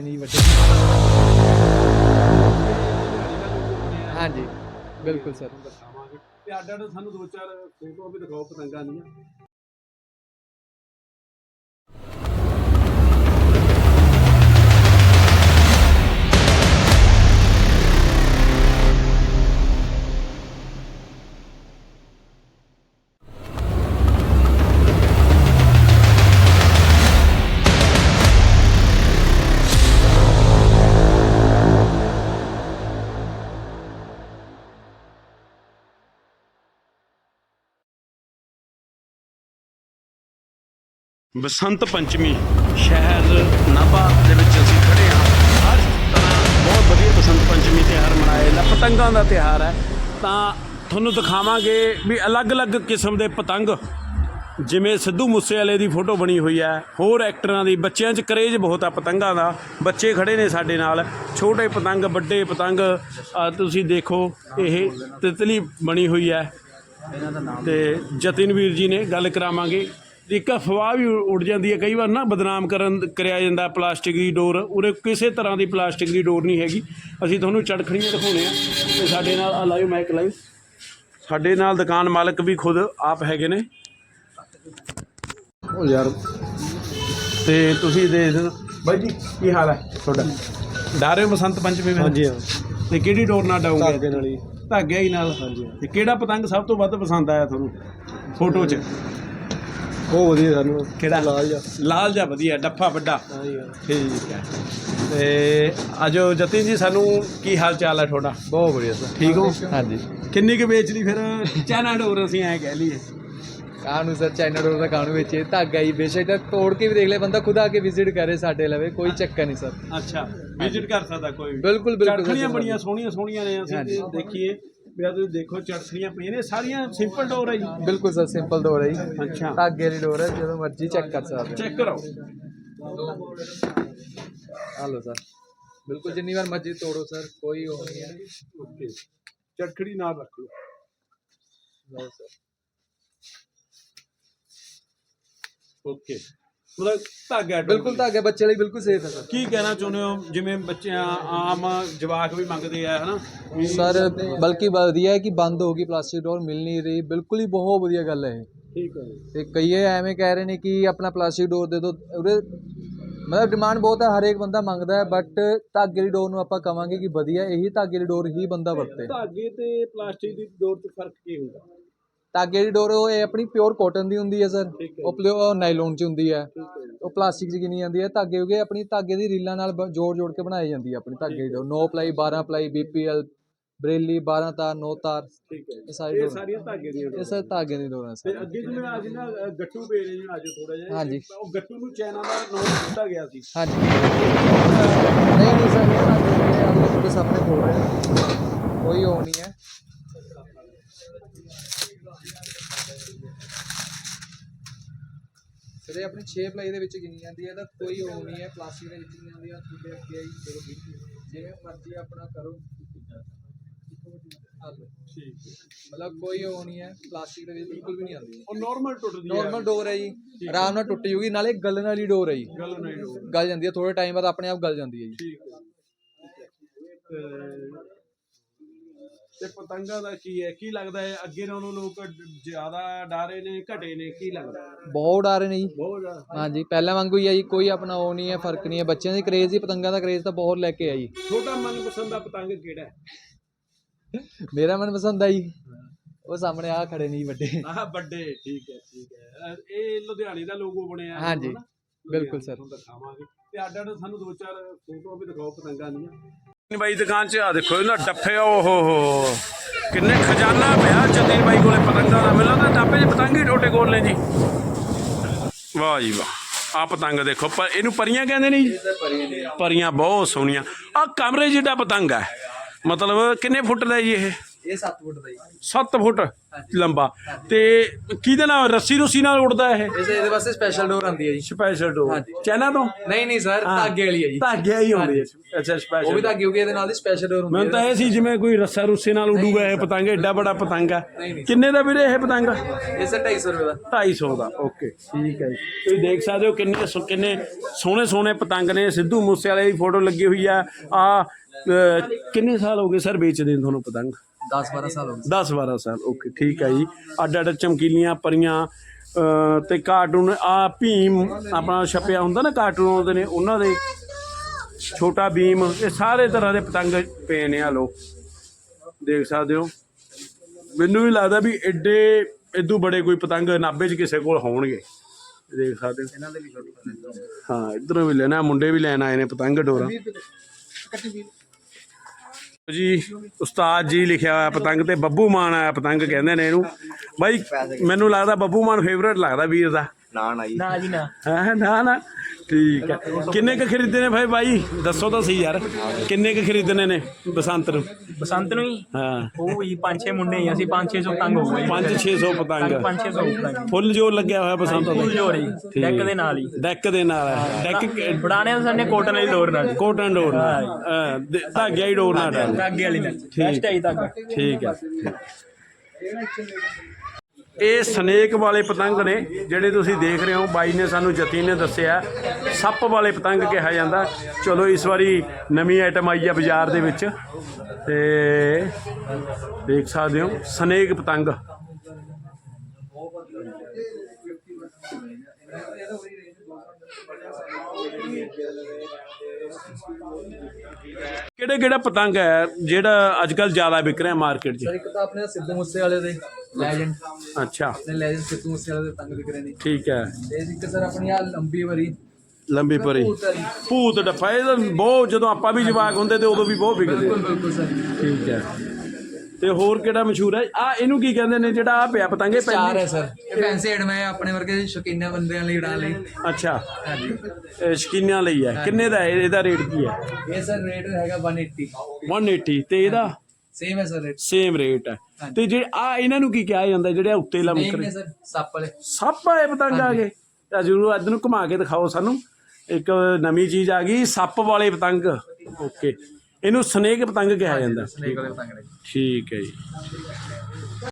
ਖੜੇ ਨਹੀਂ ਵੱਡੇ। ਹਾਂਜੀ, ਬਿਲਕੁਲ ਸਰ। ਦਿਖਾਵਾਂਗੇ ਤੇ ਅੱਡ ਅੱਡ ਸਾਨੂੰ ਦੋ ਚਾਰ ਫੋਟੋ ਵੀ ਦਿਖਾਓ ਪਤੰਗਾਂ ਦੀਆਂ। ਬਸੰਤ ਪੰਚਮੀ ਸ਼ਹਿਰ ਨਾਭਾ ਦੇ ਵਿੱਚ ਅਸੀਂ ਖੜੇ ਹਾਂ। ਹਰ ਤਰ੍ਹਾਂ ਬਹੁਤ ਵਧੀਆ ਬਸੰਤ ਪੰਚਮੀ ਤਿਉਹਾਰ ਮਨਾਇਆ ਜਾਂਦਾ। ਪਤੰਗਾਂ ਦਾ ਤਿਉਹਾਰ ਹੈ। ਤਾਂ ਤੁਹਾਨੂੰ ਦਿਖਾਵਾਂਗੇ ਵੀ ਅਲੱਗ-ਅਲੱਗ ਕਿਸਮ ਦੇ ਪਤੰਗ, ਜਿਵੇਂ ਸਿੱਧੂ ਮੂਸੇਵਾਲੇ ਦੀ ਫੋਟੋ ਬਣੀ ਹੋਈ ਹੈ। ਹੋਰ ਐਕਟਰਾਂ ਦੀ, ਬੱਚਿਆਂ 'ਚ ਕਰੇਜ ਬਹੁਤ ਆ ਪਤੰਗਾਂ ਦਾ। ਬੱਚੇ ਖੜੇ ਨੇ ਸਾਡੇ ਨਾਲ। ਛੋਟੇ ਪਤੰਗ, ਵੱਡੇ ਪਤੰਗ ਤੁਸੀਂ ਦੇਖੋ, ਇਹ ਤਿਤਲੀ ਬਣੀ ਹੋਈ ਹੈ। ਤੇ ਜਤਿਨ ਵੀਰ ਜੀ ਨੇ ਗੱਲ ਕਰਾਵਾਂਗੇ। ਇੱਕ ਅਫਵਾਹ ਵੀ ਉੱਡ ਜਾਂਦੀ ਹੈ। ਕਈ ਵਾਰ ਨਾ ਬਦਨਾਮ ਕਰਨ ਕਰਿਆ ਜਾਂਦਾ ਪਲਾਸਟਿਕ ਦੀ ਡੋਰ। ਉਰੇ ਕਿਸੇ ਤਰ੍ਹਾਂ ਦੀ ਪਲਾਸਟਿਕ ਦੀ ਡੋਰ ਨਹੀਂ ਹੈਗੀ। ਅਸੀਂ ਤੁਹਾਨੂੰ ਚੜਖੜੀਆਂ ਦਿਖਾਉਣੇ ਆ ਤੇ ਸਾਡੇ ਨਾਲ ਆ ਲਾਈਵ ਮਾਈਕ ਲਾਈਵ ਸਾਡੇ ਨਾਲ ਦੁਕਾਨ ਮਾਲਕ ਵੀ ਖੁਦ ਆਪ ਹੈਗੇ ਨੇ। ਉਹ ਯਾਰ। ਤੇ ਤੁਸੀਂ ਦੇਖ ਬਾਈ ਜੀ ਕੀ ਹਾਲ ਹੈ ਤੁਹਾਡਾ? ਡਾਰੇ ਬਸੰਤ ਪੰਚਮੀ ਵਿੱਚ? ਹਾਂਜੀ ਤੇ ਕਿਹੜੀ ਡੋਰ ਨਾਲ ਡਾਉਂਗੇ ਧਾਗੇ ਨਾਲ ਹੀ। ਧਾਗੇ ਹੀ ਨਾਲ। ਹਾਂਜੀ ਤੇ ਕਿਹੜਾ ਪਤੰਗ ਸਭ ਤੋਂ ਵੱਧ ਪਸੰਦ ਆਇਆ ਤੁਹਾਨੂੰ? ਫੋਟੋ 'ਚ। ਬਹੁਤ ਵਧੀਆ ਸਾਨੂੰ ਕਿਹੜਾ? ਲਾਲ ਜਿਹਾ। ਲਾਲ ਜਿਹਾ ਵਧੀਆ ਡੱਫਾ ਵੱਡਾ। ਠੀਕ ਹੈ। ਤੇ ਅਜੋ ਜਤਿਨ ਜੀ ਸਾਨੂੰ ਕੀ ਹਾਲ ਚਾਲ ਹੈ ਤੁਹਾਡਾ? ਬਹੁਤ ਵਧੀਆ ਸਰ। ਠੀਕ ਹੋ? ਹਾਂਜੀ। ਕਿੰਨੀ ਕੁ ਵੇਚਦੀ ਫਿਰ? ਚਾਈਨਾ ਡੋਰ ਅਸੀਂ ਐ ਕਹਿ ਲਈਏ। ਕਾਹਨੂੰ ਸਰ ਚਾਈਨਾ ਡੋਰ ਦਾ ਕਾਹਨੂੰ ਵਿੱਚ ਧਾਗਾ ਹੀ ਬੇਸ਼ੱਕ ਤਾਂ ਤੋੜ ਕੇ ਵੀ ਦੇਖ ਲੈ ਬੰਦਾ ਖੁਦ ਆ ਕੇ ਵਿਜ਼ਿਟ ਕਰੇ ਸਾਡੇ ਲਵੇ ਕੋਈ ਚੱਕਰ ਨਹੀਂ ਸਰ। ਅੱਛਾ ਵਿਜ਼ਿਟ ਕਰ ਸਕਦਾ ਕੋਈ। ਬਿਲਕੁਲ ਬਿਲਕੁਲ ਚੜਖੜੀਆਂ। ਬੜੀਆਂ ਸੋਹਣੀਆਂ ਸੋਹਣੀਆਂ ਨੇ ਅਸੀਂ। ਦੇਖੀਏ। ਵੀ ਆਹ ਤੁਸੀਂ ਦੇਖੋ ਚੜਖੜੀਆਂ ਪਈਆਂ ਨੇ ਸਾਰੀਆਂ ਸਿੰਪਲ ਡੋਰ ਹੈ ਜੀ ਬਿਲਕੁਲ ਸਰ ਸਿੰਪਲ ਡੋਰ ਹੈ ਜੀ ਅੱਛਾ ਧਾਗੇ ਵਾਲੀ ਡੋਰ ਹੈ ਜਦੋਂ ਮਰਜ਼ੀ ਚੈੱਕ ਕਰ ਸਕਦੇ ਚੈੱਕ ਕਰਾਓ ਹੋ ਆ ਲਓ ਸਰ ਬਿਲਕੁਲ ਜਿੰਨੀ ਵਾਰ ਮਰਜ਼ੀ ਤੋੜੋ ਸਰ ਕੋਈ ਉਹ ਨਹੀਂ ਹੈ ਓਕੇ ਚੜਖੜੀ ਨਾਲ ਰੱਖ ਲਓ ਲਓ ਸਰ ਓਕੇ ਮਤਲਬ ਧਾਗਾ ਬਿਲਕੁਲ ਧਾਗੇ ਬੱਚੇ ਲਈ ਬਿਲਕੁਲ ਸੇਫ ਹੈ ਸਰ। ਕੀ ਕਹਿਣਾ ਚਾਹੁੰਦੇ ਹੋ? ਜਿਵੇਂ ਬੱਚਿਆਂ ਆਮ ਜਵਾਕ ਵੀ ਮੰਗਦੇ ਆ ਹਨਾ? ਵੀ ਸਰ ਬਲਕਿ ਵਧੀਆ ਹੈ ਕਿ ਬੰਦ ਹੋ ਗਈ ਪਲਾਸਟਿਕ ਡੋਰ ਮਿਲ ਨਹੀਂ ਰਹੀ। ਬਿਲਕੁਲ ਹੀ ਬਹੁਤ ਵਧੀਆ ਗੱਲ ਹੈ ਇਹ। ਠੀਕ ਹੈ। ਤੇ ਕਈਏ ਐਵੇਂ ਕਹਿ ਰਹੇ ਨੇ ਕਿ ਆਪਣਾ ਪਲਾਸਟਿਕ ਡੋਰ ਦੇ ਦਿਓ ਉਹਦੇ ਮਤਲਬ ਡਿਮਾਂਡ ਬਹੁਤ ਹੈ ਹਰੇਕ ਬੰਦਾ ਮੰਗਦਾ ਹੈ ਬਟ ਧਾਗੇ ਦੀ ਡੋਰ ਨੂੰ ਆਪਾਂ ਕਵਾਂਗੇ ਕਿ ਵਧੀਆ ਇਹੀ ਧਾਗੇ ਦੀ ਡੋਰ ਹੀ ਬੰਦਾ ਵਰਤੇ। ਧਾਗੇ ਤੇ ਪਲਾਸਟਿਕ ਦੀ ਡੋਰ 'ਚ ਫ਼ਰਕ ਕੀ ਹੁੰਦਾ? ਧਾਗੇ ਦੀ ਡੋਰ ਉਹ ਇਹ ਆਪਣੀ ਪਿਓਰ ਕਾਟਨ ਦੀ ਹੁੰਦੀ ਹੈ ਸਰ। ਉਹ ਪਿਓਰ ਨਾਈਲੋਨ ਚ ਹੁੰਦੀ ਹੈ। ਉਹ ਪਲਾਸਟਿਕ ਚ ਨਹੀਂ ਜਾਂਦੀ ਹੈ। ਧਾਗੇ ਹੋਗੇ ਆਪਣੀ ਧਾਗੇ ਦੀ ਰੀਲਾਂ ਨਾਲ ਜੋੜ ਜੋੜ ਕੇ ਬਣਾਈ ਜਾਂਦੀ ਹੈ ਆਪਣੀ ਧਾਗੇ ਦੀ ਡੋਰ। 9 ਪਲਾਈ 12 ਪਲਾਈ ਬੀਪੀਐਲ ਬਰੇਲੀ 12 ਤਾਰ 9 ਤਾਰ। ਇਹ ਸਾਰੀ ਸਾਰੀਆਂ ਧਾਗੇ ਦੀਆਂ ਇਹ। ਸਰ ਧਾਗੇ ਦੀ ਡੋਰ ਸਰ। ਅੱਗੇ ਜਿਵੇਂ ਅੱਜ ਨਾ ਗੱਟੂ ਪੇ ਰਹੇ ਅੱਜ ਥੋੜਾ ਜਿਹਾ। ਹਾਂਜੀ। ਉਹ ਗੱਟੂ ਨੂੰ ਚਾਈਨਾ ਦਾ ਨਾਮ ਦਿੱਤਾ ਗਿਆ ਸੀ। ਹਾਂਜੀ। ਨਹੀਂ ਨਹੀਂ ਸਰ ਇਹ ਧਾਗੇ ਜਿਹੜੇ ਆ ਉਹ ਤੁਹਾਡੇ ਸਾਹਮਣੇ ਖੋਲ ਰਹੇ ਨੇ। ਕੋਈ ਉਹ ਨਹੀਂ ਹੈ। ਇਹ ਆਪਣੀ 6 ਪਲਾਈ ਦੇ ਵਿੱਚ ਗਿਣੀ ਜਾਂਦੀ ਹੈ ਤਾਂ ਕੋਈ ਉਹ ਨਹੀਂ ਹੈ ਪਲਾਸਟਿਕ ਦੇ ਵਿੱਚ ਨਹੀਂ ਆਉਂਦੀ ਆ ਤੁਹਾਡੇ ਅੱਗੇ ਆਈ ਦੇਖੋ ਜਿਵੇਂ ਮਰਜ਼ੀ ਆਪਣਾ ਕਰੋ। ਹਾਂ। ਠੀਕ ਹੈ। ਮਤਲਬ ਕੋਈ ਉਹ ਨਹੀਂ ਹੈ ਪਲਾਸਟਿਕ ਦੇ ਵਿੱਚ ਬਿਲਕੁਲ ਵੀ ਨਹੀਂ ਆਉਂਦੀ। ਉਹ ਨਾਰਮਲ ਟੁੱਟਦੀ ਹੈ। ਨਾਰਮਲ ਡੋਰ ਹੈ ਜੀ। ਆਰਾਮ ਨਾਲ ਟੁੱਟ ਜੂਗੀ ਨਾਲੇ ਗਲਣ ਵਾਲੀ ਡੋਰ ਹੈ ਜੀ। ਗੱਲ ਨਹੀਂ ਡੋਰ ਗਲ ਜਾਂਦੀ ਹੈ ਥੋੜੇ ਟਾਈਮ ਬਾਅਦ ਆਪਣੇ ਆਪ ਗਲ ਜਾਂਦੀ ਹੈ ਜੀ। ਠੀਕ ਹੈ। ਤੇ- ਪਤੰਗਾਂ ਦਾ ਕੀ ਹੈ? ਕੀ ਲੱਗਦਾ ਹੈ? ਅੱਗੇ ਨਾਲੋਂ ਲੋਕ ਜ਼ਿਆਦਾ ਡਾਰੇ ਨੇ ਘਟੇ ਨੇ ਕੀ ਲੱਗਦਾ? ਬਹੁਤ ਡਰ ਨੇ ਜੀ। ਬਹੁਤ ਜ਼ਿਆਦਾ। ਹਾਂਜੀ ਪਹਿਲਾਂ ਵਾਂਗੂ ਹੀ ਆ ਜੀ ਕੋਈ ਆਪਣਾ ਉਹ ਨਹੀਂ ਹੈ ਫ਼ਰਕ ਨਹੀਂ ਹੈ। ਬੱਚਿਆਂ ਦੀ ਕਰੇਜ਼ ਹੀ ਪਤੰਗਾਂ ਦਾ ਕਰੇਜ਼ ਤਾਂ ਬਹੁਤ ਲੈ ਕੇ ਆ ਜੀ। ਛੋਟਾ ਮਨਪਸੰਦ ਦਾ ਪਤੰਗ ਕਿਹੜਾ ਹੈ? ਮੇਰਾ ਮਨਪਸੰਦ ਆ ਜੀ। ਉਹ ਸਾਹਮਣੇ ਆ ਖੜੇ ਨਹੀਂ ਵੱਡੇ। ਆਹ ਵੱਡੇ ਠੀਕ ਹੈ ਠੀਕ ਹੈ। ਇਹ ਲੁਧਿਆਣੇ ਦਾ ਲੋਗੋ ਬਣਿਆ ਹੈ ਹਾਂਜੀ? ਬਿਲਕੁਲ ਸਰ। ਦਿਖਾਵਾਂਗੇ। ਤੇ ਅੱਡ ਅੱਡ ਸਾਨੂੰ ਦੋ ਚਾਰ ਫੋਟੋ ਵੀ ਦਿਖਾਓ ਪਤੰਗਾਂ ਦੀਆਂ। ਬਾਈ ਦੁਕਾਨ 'ਚ ਆ ਦੇਖੋ ਇਹਨਾਂ ਡੱਫੇ ਓ ਹੋ ਹੋ। ਕਿੰਨੇ ਖਜ਼ਾਨਾ ਪਿਆ ਜਤੀਨ ਬਾਈ ਕੋਲੇ ਪਤੰਗਾਂ ਦਾ। ਮਿਲਦਾ ਤਾਂ ਡੱਬੇ 'ਚ ਪਤੰਗ ਹੀ ਟੋਟੇ ਕੋਲ ਨੇ ਜੀ। ਵਾਹ ਜੀ ਵਾਹ। ਆ ਪਤੰਗ ਦੇਖੋ ਪਰ ਇਹਨੂੰ ਪਰੀਆਂ ਕਹਿੰਦੇ ਨੇ ਜੀ? ਪਰੀਆਂ ਬਹੁਤ ਸੋਹਣੀਆਂ। ਆ ਕਮਰੇ ਜਿੱਡਾ ਪਤੰਗ ਹੈ। ਮਤਲਬ ਕਿੰਨੇ ਫੁੱਟ ਦਾ ਜੀ ਇਹ? ਇਹ 7 ਫੁੱਟ ਦਾ ਜੀ 7 ਫੁੱਟ ਲੰਬਾ। ਤੇ ਕਿਹਦੇ ਨਾਲ ਰੱਸੀ ਰੁੱਸੀ ਨਾਲ ਉੜਦਾ ਇਹ? ਇਸ ਇਹਦੇ ਵਾਸਤੇ ਸਪੈਸ਼ਲ ਡੋਰ ਆਉਂਦੀ ਹੈ ਜੀ। ਸਪੈਸ਼ਲ ਡੋਰ ਹਾਂਜੀ। ਚਾਈਨਾ ਤੋਂ? ਨਹੀਂ ਨਹੀਂ ਸਰ ਧਾਗੇ ਵਾਲੀ ਹੈ ਜੀ। ਧਾਗੇ ਹੀ ਹੁੰਦੀ ਹੈ। ਅੱਛਾ ਉਹ ਵੀ ਸਪੈਸ਼ਲ ਧਾਗੇ ਹੋ ਗਏ ਇਹਦੇ ਨਾਲ ਦੀ ਸਪੈਸ਼ਲ ਡੋਰ ਹੁੰਦੀ ਮੈਨੂੰ ਤਾਂ ਇਹ ਸੀ ਜਿਵੇਂ ਕੋਈ ਰੱਸਾ ਰੁੱਸੇ ਨਾਲ ਉਡੂਗਾ ਇਹ ਪਤੰਗ ਐਡਾ ਬੜਾ ਪਤੰਗ ਆ। ਨਹੀਂ, ਨਹੀਂ। ਕਿੰਨੇ ਦਾ ਵੀਰੇ ਇਹ ਪਤੰਗ? ਇਹ ਸਰ 250 ਰੁਪਏ ਦਾ। 250 ਦਾ ਓਕੇ। ਠੀਕ ਹੈ ਜੀ। ਤੁਸੀਂ ਦੇਖ ਸਕਦੇ ਹੋ ਕਿੰਨੇ ਸੋ- ਕਿੰਨੇ ਸੋਹਣੇ ਸੋਹਣੇ ਪਤੰਗ ਨੇ। ਸਿੱਧੂ ਮੂਸੇ ਵਾਲੇ ਦੀ ਫੋਟੋ ਲੱਗੀ ਹੋਈ ਆ। ਆ ਕਿੰਨੇ ਸਾਲ ਹੋ ਗਏ ਸਰ ਵੇਚਦੇ ਨੂੰ ਤੁਹਾਨੂੰ ਪਤੰਗ? 10 12 ਸਾਲ ਹੋ ਗਏ। 10 12 ਸਾਲ ਓਕੇ ਠੀਕ ਹੈ ਜੀ। ਅੱਡ ਅੱਡ ਚਮਕੀਲੀਆਂ ਪਰੀਆਂ ਤੇ ਕਾਰਟੂਨ ਆ ਭੀਮ ਆਪਣਾ ਛਪਿਆ ਹੁੰਦਾ ਨਾ ਕਾਰਟੂਨ ਆਉਂਦੇ ਨੇ ਉਹਨਾਂ ਦੇ ਛੋਟਾ ਭੀਮ ਇਹ ਸਾਰੇ ਤਰ੍ਹਾਂ ਦੇ ਪਤੰਗ ਪਏ ਨੇ ਆ ਲੋ ਦੇਖ ਸਕਦੇ ਹੋ। ਮੈਨੂੰ ਵੀ ਲੱਗਦਾ ਵੀ ਐਡੇ ਇਦੋਂ ਬੜੇ ਕੋਈ ਪਤੰਗ ਨਾਭੇ 'ਚ ਕਿਸੇ ਕੋਲ ਹੋਣਗੇ। ਦੇਖ ਸਕਦੇ ਹੋ। ਇਹਨਾਂ ਦੇ ਵੀ ਛੋਟੇ ਹਾਂ ਇਧਰੋਂ ਵੀ ਲੈਣਾ ਮੁੰਡੇ ਵੀ ਲੈਣ ਆਏ ਨੇ ਪਤੰਗ ਡੋਰਾ। ਜੀ ਉਸਤਾਦ ਜੀ ਲਿਖਿਆ ਹੋਇਆ ਪਤੰਗ ਤੇ ਬੱਬੂ ਮਾਨ ਆਇਆ ਪਤੰਗ ਕਹਿੰਦੇ ਨੇ ਇਹਨੂੰ। ਬਾਈ ਮੈਨੂੰ ਲੱਗਦਾ ਬੱਬੂ ਮਾਨ ਫੇਵਰੇਟ ਲੱਗਦਾ ਵੀਰ ਦਾ। ਨਾ ਨਾ ਜੀ। ਨਾ ਜੀ ਨਾ। ਹੈ ਨਾ ਨਾ। ਠੀਕ ਹੈ। ਕਿੰਨੇ ਕ ਖਰੀਦਦੇ ਨੇ ਭਾਈ ਬਾਈ? ਦੱਸੋ ਤਾਂ ਸਹੀ ਯਾਰ। ਕਿੰਨੇ ਕ ਖਰੀਦਣੇ ਨੇ ਬਸੰਤ ਨੂੰ? ਬਸੰਤ ਨੂੰ ਹੀ? ਹਾਂ। ਉਹ ਹੀ ਪੰਜ ਛੇ ਮੁੰਡੇ ਹੀ ਅਸੀਂ 5-600 ਤੰਗ ਹੋ ਗਏ। 5-600 ਪਤੰਗ। 5-600 ਤੰਗ ਫੁੱਲ ਜੋਰ ਲੱਗਿਆ ਹੋਇਆ ਬਸੰਤ ਫੁੱਲ ਦਾ ਜੋਰ ਹੀ ਠੀਕ। ਡੈਕ ਦੇ ਨਾਲ ਹੀ। ਡੈਕ ਦੇ ਨਾਲ ਹੈ। ਡੈਕ ਬੜਾਣੇ ਸਾਨੇ ਕੋਟਨ ਵਾਲੀ ਡੋਰ ਨਾਲ। ਕੋਟਨ ਡੋਰ ਨਾਲ। ਹਾਂ, ਦੇ- ਧਾਗੇ ਹੀ ਡੋਰ ਨਾਲ। ਧਾਗੇ ਵਾਲੀ ਨਾਲ। ਬੈਸਟ ਹੈ ਜੀ ਧਾਗਾ। ਠੀਕ ਹੈ। ਇਹ ਸਨੇਕ ਵਾਲੇ ਪਤੰਗ ਨੇ ਜਿਹੜੇ ਤੁਸੀਂ ਦੇਖ ਰਹੇ ਹੋ। ਬਾਈ ਨੇ ਸਾਨੂੰ ਜਤੀ ਨੇ ਦੱਸਿਆ, ਸੱਪ ਵਾਲੇ ਪਤੰਗ ਕਿਹਾ ਜਾਂਦਾ। ਚਲੋ ਇਸ ਵਾਰੀ ਨਵੀਂ ਆਈਟਮ ਆਈ ਆ ਬਾਜ਼ਾਰ ਦੇ ਵਿੱਚ ਤੇ ਦੇਖ ਸਕਦੇ ਹੋ, ਸਨੇਕ ਪਤੰਗ। ਕਿਹੜੇ ਕਿਹੜਾ ਪਤੰਗ ਹੈ ਜਿਹੜਾ ਅੱਜ ਕੱਲ ਜ਼ਿਆਦਾ ਵਿਕ ਰਿਹਾ ਮਾਰਕੀਟ 'ਚ? ਸਰ ਇੱਕ ਤਾਂ ਆਪਣੇ ਸਿੱਧੂ ਮੂਸੇ ਵਾਲੇ ਦੇ ਲੈਜੈਂਡ ਅੱਛਾ। ਨੇ ਲੈਜੈਂਡ ਸਿੱਧੂ ਮੂਸੇ ਵਾਲੇ ਦੇ ਤੰਗ ਵਿਕ ਰਹੇ ਨੇ। ਠੀਕ ਹੈ। ਤੇ ਇੱਕ ਸਰ ਆਪਣੀ ਆ ਲੰਬੀ ਵਾਰੀ। ਲੰਬੀ ਪਰੀ ਭੂਤ ਡੱਫਾ ਇਹ ਤਾਂ ਬਹੁਤ ਜਦੋਂ ਆਪਾਂ ਵੀ ਜਵਾਕ ਹੁੰਦੇ ਤੇ ਉਦੋਂ ਵੀ ਬਹੁਤ ਵਿਕਦੇ। ਬਿਲਕੁਲ ਬਿਲਕੁਲ ਸਰ। ਠੀਕ ਹੈ। ਤੇ ਹੋਰ ਕਿਹੜਾ ਮਸ਼ਹੂਰ ਹੈ? ਆ ਇਹਨੂੰ ਕੀ ਕਹਿੰਦੇ ਨੇ ਜਿਹੜਾ ਆ ਪਿਆ ਪਤੰਗੇ ਚਾਰ ਹੈ ਸਰ। ਇਹ ਫੈਂਸੀ ਐਡਮ ਹੈ ਆਪਣੇ ਵਰਗੇ ਸ਼ੌਕੀਨਾਂ ਬੰਦਿਆਂ ਲਈ ਉਡਾਣ ਲਈ ਅੱਛਾ। ਹਾਂਜੀ। ਇਹ ਸ਼ਕੀਨਿਆਂ ਲਈ ਹੈ। ਕਿੰਨੇ ਦਾ ਹੈ? ਇਹਦਾ ਰੇਟ ਕੀ ਹੈ? ਇਹ ਸਰ ਰੇਟ ਹੈਗਾ 180 180 ਤੇ ਇਹਦਾ? ਸੇਮ ਹੈ ਸਰ ਰੇਟ। ਸੇਮ ਰੇਟ ਹੈ। ਤੇ ਜੇ ਆ ਇਹਨਾਂ ਨੂੰ ਕੀ ਕਿਹਾ ਜਾਂਦਾ? ਜਿਹੜੇ ਉੱਤੇ ਨਹੀਂ ਲਮਕ ਨੇ ਸਰ ਸੱਪ ਵਾਲੇ। ਸੱਪ ਆਏ ਪਤੰਗ ਆ ਗਏ। ਤਾਂ ਜਰੂਰ ਅੱਜ ਨੂੰ ਘੁਮਾ ਕੇ ਦਿਖਾਓ ਸਾਨੂੰ। ਇੱਕ ਨਵੀਂ ਚੀਜ਼ ਆ ਗਈ ਸੱਪ ਵਾਲੇ ਪਤੰਗ। ਓਕੇ। ਇਹਨੂੰ ਸਨੇਕ ਪਤੰਗ ਕਿਹਾ ਜਾਂਦਾ। ਸਨੇਕ ਵਾਲੇ ਪਤੰਗ ਨੇ। ਠੀਕ ਹੈ ਜੀ।